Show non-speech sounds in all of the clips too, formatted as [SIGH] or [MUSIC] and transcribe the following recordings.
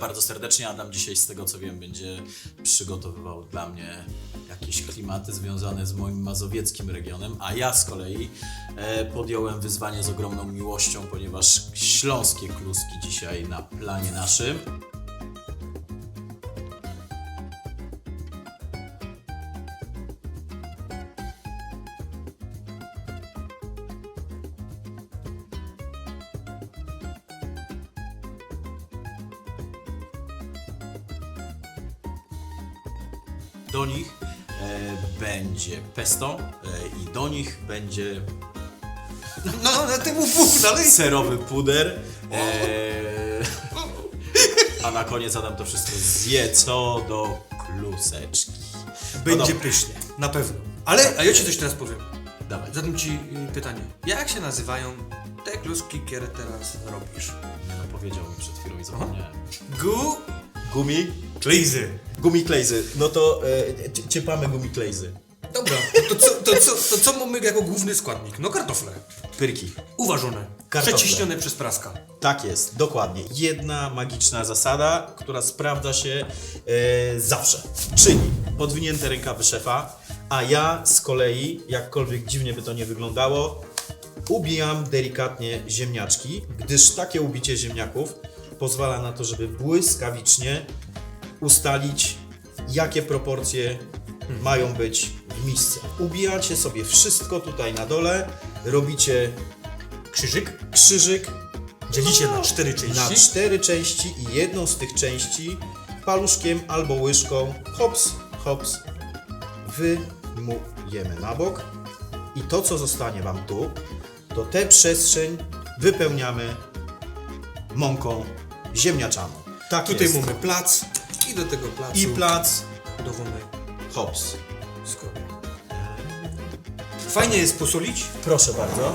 bardzo serdecznie. Adam dzisiaj, z tego co wiem, będzie przygotowywał dla mnie jakieś klimaty związane z moim mazowieckim regionem, a ja z kolei e, podjąłem wyzwanie z ogromną miłością, ponieważ śląskie kluski dzisiaj na planie naszym. Do nich e, będzie pesto e, i do nich będzie No, no, no ty mów, mów dalej. serowy puder. E, a na koniec Adam to wszystko zje co do kluseczki. Będzie No pysznie, na pewno. Ale, a ja ci coś teraz powiem. Dawaj. Zadam ci y, pytanie. Jak się nazywają te kluski, które teraz robisz? No, powiedział mi przed chwilą i zapomniałem. Gu... Gumi? Klejzy. Gumiklejzy. No to e, cie- ciepamy gumiklejzy. Dobra, to co, to, co, to co mamy jako główny składnik? No kartofle. Pyrki. Uważone. Kartofle. Przeciśnione przez praska. Tak jest, dokładnie. Jedna magiczna zasada, która sprawdza się e, zawsze. Czyli podwinięte rękawy szefa, a ja z kolei, jakkolwiek dziwnie by to nie wyglądało, ubijam delikatnie ziemniaczki, gdyż takie ubicie ziemniaków pozwala na to, żeby błyskawicznie ustalić, jakie proporcje mają być w misce. Ubijacie sobie wszystko tutaj na dole, robicie Krzyżyk. krzyżyk, Dzielicie na cztery części. na cztery części i jedną z tych części paluszkiem albo łyżką hops, hops wyjmujemy na bok i to co zostanie Wam tu, to tę przestrzeń wypełniamy mąką ziemniaczaną. Tak Tutaj jest. mamy plac i do tego placu i plac dowolny hops. skrobi. Fajnie jest posolić. Proszę bardzo.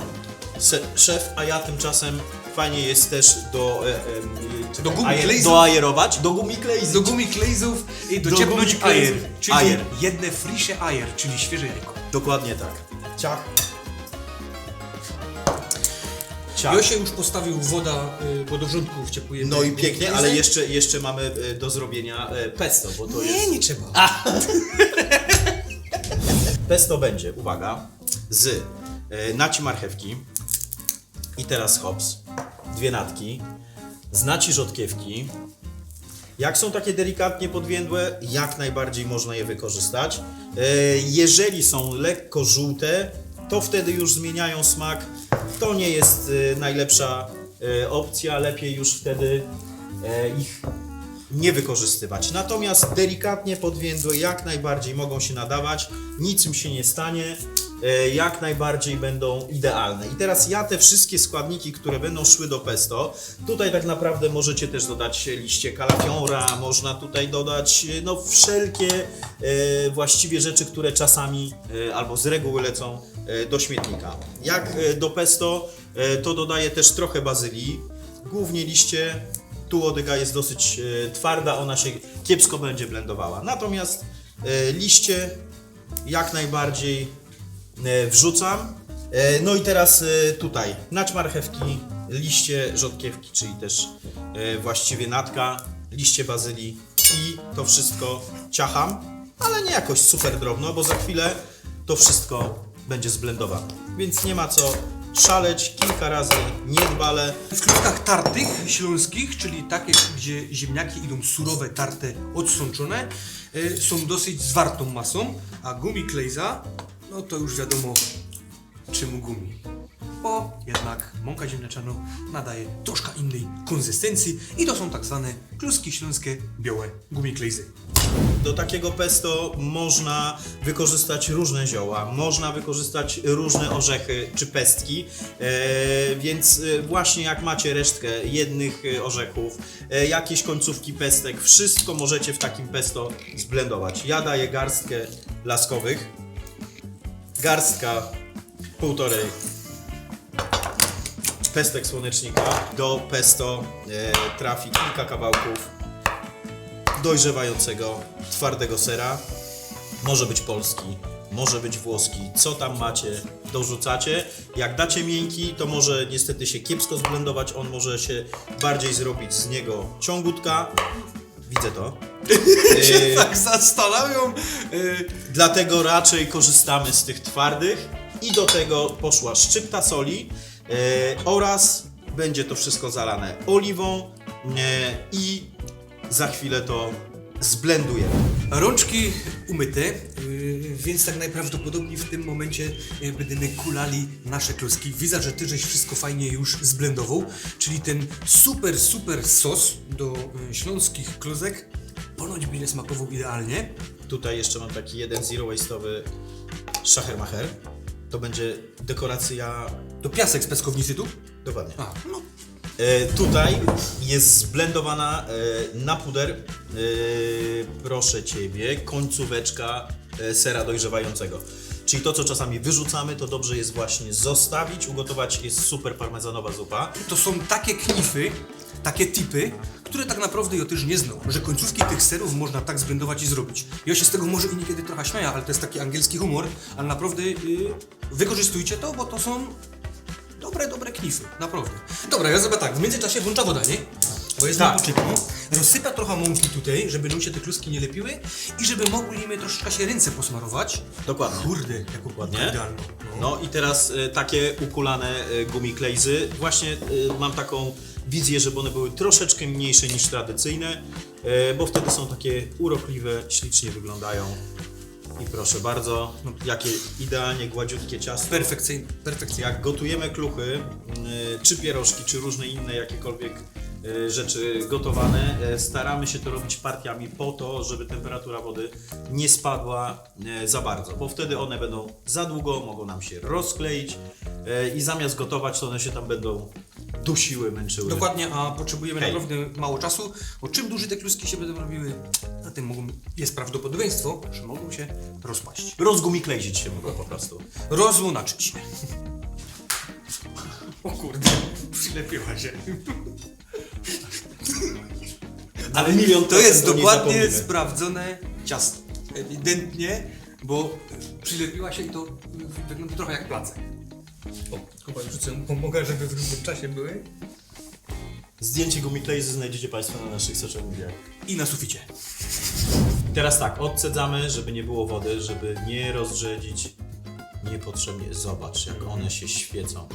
Se, szef, a ja tymczasem fajnie jest też do, e, e, Do gumi ajer, klejzów. doajerować, do gumiklejzów. Do gumiklejzów i Do dociepnąć ajer. Czyli Ajer. jedne frisze ajer, czyli świeże jajko. Dokładnie tak. Ciach. Ciach. Josie już postawił woda y, po dorządku w ciepłej No i pięknie, ale jeszcze, jeszcze mamy e, do zrobienia e, pesto, bo to Nie, jest... nie trzeba. [LAUGHS] Pesto będzie, uwaga, z e, naci marchewki i teraz hops, dwie natki, z naci rzodkiewki. Jak są takie delikatnie podwiędłe, jak najbardziej można je wykorzystać. E, Jeżeli są lekko żółte, to wtedy już zmieniają smak. To nie jest e, najlepsza e, opcja, lepiej już wtedy e, ich nie wykorzystywać. Natomiast delikatnie podwiędłe jak najbardziej mogą się nadawać, nic im się nie stanie, jak najbardziej będą idealne. I teraz ja te wszystkie składniki, które będą szły do pesto, tutaj tak naprawdę możecie też dodać liście kalafiora, można tutaj dodać e, no wszelkie e, właściwie rzeczy, które czasami e, albo z reguły lecą e, do śmietnika. Jak e, do pesto, e, to dodaję też trochę bazylii, głównie liście tu łodyga jest dosyć e, twarda, ona się kiepsko będzie blendowała. Natomiast e, liście jak najbardziej e, wrzucam. E, no i teraz e, tutaj nacz marchewki, liście rzodkiewki, czyli też e, właściwie natka, liście bazylii i to wszystko ciacham, ale nie jakoś super drobno, bo za chwilę to wszystko będzie zblendowane. Więc nie ma co szaleć kilka razy niedbale. W kluskach tartych śląskich, czyli takie, gdzie ziemniaki idą surowe, tarte, odsączone, są dosyć zwartą masą, a gumi klejza, no to już wiadomo czemu gumi. Bo jednak mąka ziemniaczana nadaje troszkę innej konsystencji i to są tak zwane kluski śląskie białe gumi klejzy. Do takiego pesto można wykorzystać różne zioła, można wykorzystać różne orzechy czy pestki, e, więc e, właśnie jak macie resztkę jednych e, orzechów, e, jakieś końcówki pestek, wszystko możecie w takim pesto zblendować. Ja daję garstkę laskowych, garstka półtorej pestek słonecznika, do pesto e, trafi kilka kawałków dojrzewającego, twardego sera. Może być polski, może być włoski. Co tam macie, dorzucacie. Jak dacie miękki, to może niestety się kiepsko zblendować, on może się bardziej zrobić z niego ciągutka. Widzę to. [LAUGHS] Yy, Tak zastanawiam. y, Dlatego raczej korzystamy z tych twardych i do tego poszła szczypta soli e, oraz będzie to wszystko zalane oliwą e, i za chwilę to zblendujemy. Rączki umyte, yy, więc tak najprawdopodobniej w tym momencie yy, będziemy kulali nasze kluski. Widzę, że ty żeś wszystko fajnie już zblendował, czyli ten super, super sos do yy, śląskich kluzek ponoć będzie smakował idealnie. Tutaj jeszcze mam taki jeden zero waste'owy szachermacher. To będzie dekoracja To piasek z piaskownicy tu? dokładnie. A, no. E, tutaj jest zblendowana e, na puder, e, proszę Ciebie, końcóweczka sera dojrzewającego. Czyli to, co czasami wyrzucamy, to dobrze jest właśnie zostawić, ugotować. Jest super parmezanowa zupa. To są takie knify, takie tipy, które tak naprawdę ja też nie znam, że końcówki tych serów można tak zblendować i zrobić. Ja się z tego może i niekiedy trochę śmieję, ale to jest taki angielski humor, ale naprawdę yy, wykorzystujcie to, bo to są dobre, dobre knify, naprawdę. Dobra, ja zrobię tak, w międzyczasie włącza woda, nie? Bo jest Tak. na poczytku. Rozsypa trochę mąki tutaj, żeby nam się te kluski nie lepiły i żeby mogli mi troszeczkę się ręce posmarować. Dokładnie. Kurde, jaką Ładnie. idealną. No i teraz e, takie ukulane e, gumiklejzy. Właśnie e, mam taką wizję, żeby one były troszeczkę mniejsze niż tradycyjne, e, bo wtedy są takie urokliwe, ślicznie wyglądają. I proszę bardzo, no, jakie idealnie gładziutkie ciasto. Perfekcyjnie, perfekcyjnie. Jak gotujemy kluchy, y, czy pierożki, czy różne inne jakiekolwiek y, rzeczy gotowane, y, staramy się to robić partiami po to, żeby temperatura wody nie spadła za bardzo, bo wtedy one będą za długo, mogą nam się rozkleić i zamiast gotować, to one się tam będą dusiły, męczyły. Dokładnie, a potrzebujemy Hej. naprawdę mało czasu, bo czym dłużej te kluski się będą robiły, tym mogą, jest prawdopodobieństwo, że mogą się rozpaść. Rozgumiklezić się mogą po prostu. Rozłonaczyć się. O kurde, przylepiła się. Ale milion To jest dokładnie sprawdzone ciasto. Ewidentnie, bo przylepiła się i to wygląda trochę jak placek. O, chyba już rzucę, pomogę, żeby w różnym czasie były. Zdjęcie gumiklejzy znajdziecie Państwo na naszych social mediach. I na suficie. Teraz tak, odcedzamy, żeby nie było wody, żeby nie rozrzedzić niepotrzebnie. Zobacz, jak one się świecą.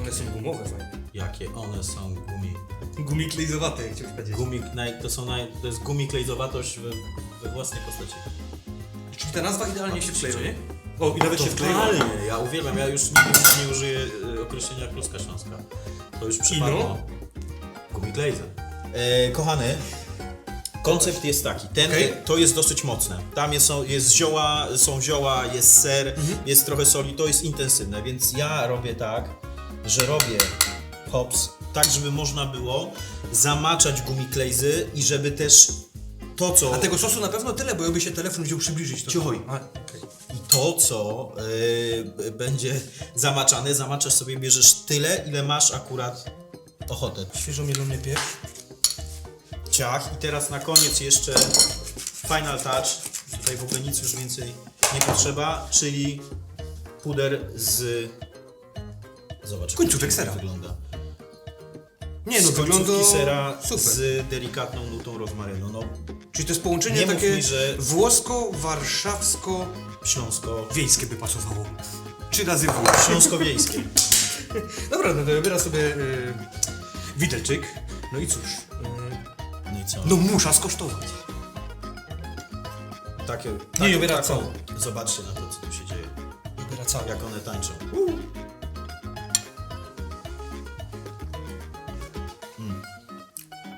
One są gumowe fajne. Jakie one są gumi. Gumiklejzowate, jak chciałeś powiedzieć. Gumik, naj, to, są naj, to jest gumiklejzowatość we, we własnej postaci. Czyli ta nazwa idealnie się wkleja, nie? O, i nawet się wkleja. Totalnie, ja uwielbiam, ja już nigdy nie użyję y, określenia kluska śląska. To już przypadło. Gumiklejza. E, kochany, koncept jest taki, ten, Okej. to jest dosyć mocne. Tam jest, są, jest zioła, są zioła, jest ser, Mhm. jest trochę soli, to jest intensywne, więc ja robię tak, że robię hops, tak żeby można było zamaczać gumiklejzy i żeby też to, co... A tego sosu na pewno tyle, bo jakby się telefon wziął przybliżyć. To. A, okej. I to, co y, będzie zamaczane, zamaczasz sobie, bierzesz tyle, ile masz akurat ochotę. Świeżo mielony pieprz. Ciach. I teraz na koniec jeszcze final touch. Tutaj w ogóle nic już więcej nie potrzeba, czyli puder z... Zobacz, Końcówek sera. wygląda. Nie no, z końcówki wygląda sera super. z delikatną nutą rozmarynu. No, Czyli to jest połączenie Nie mów takie mi, że- włosko-warszawsko-wiejskie śląsko... by pasowało. Trzy razy w. Śląsko-wiejskie. [LAUGHS] Dobra, no to wybiera sobie yy, widelczyk. No i cóż, yy, No i co? no muszę skosztować. Takie, Nie, wybiera całą. Zobaczcie na to, co tu się dzieje. Wybiera cały. Jak one tańczą.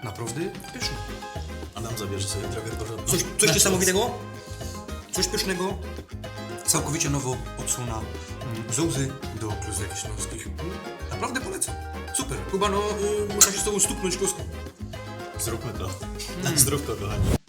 Naprawdę pyszne. A nam zabierze sobie drogę porządną. Coś, coś niesamowitego? Coś pysznego. Całkowicie nowo odsłona mm, zołzy do kluzek śląskich. Mm, Naprawdę polecam. Super. Chyba no, y, muszę się z tobą stuknąć kluską. Zróbmy to. Na to, kochani.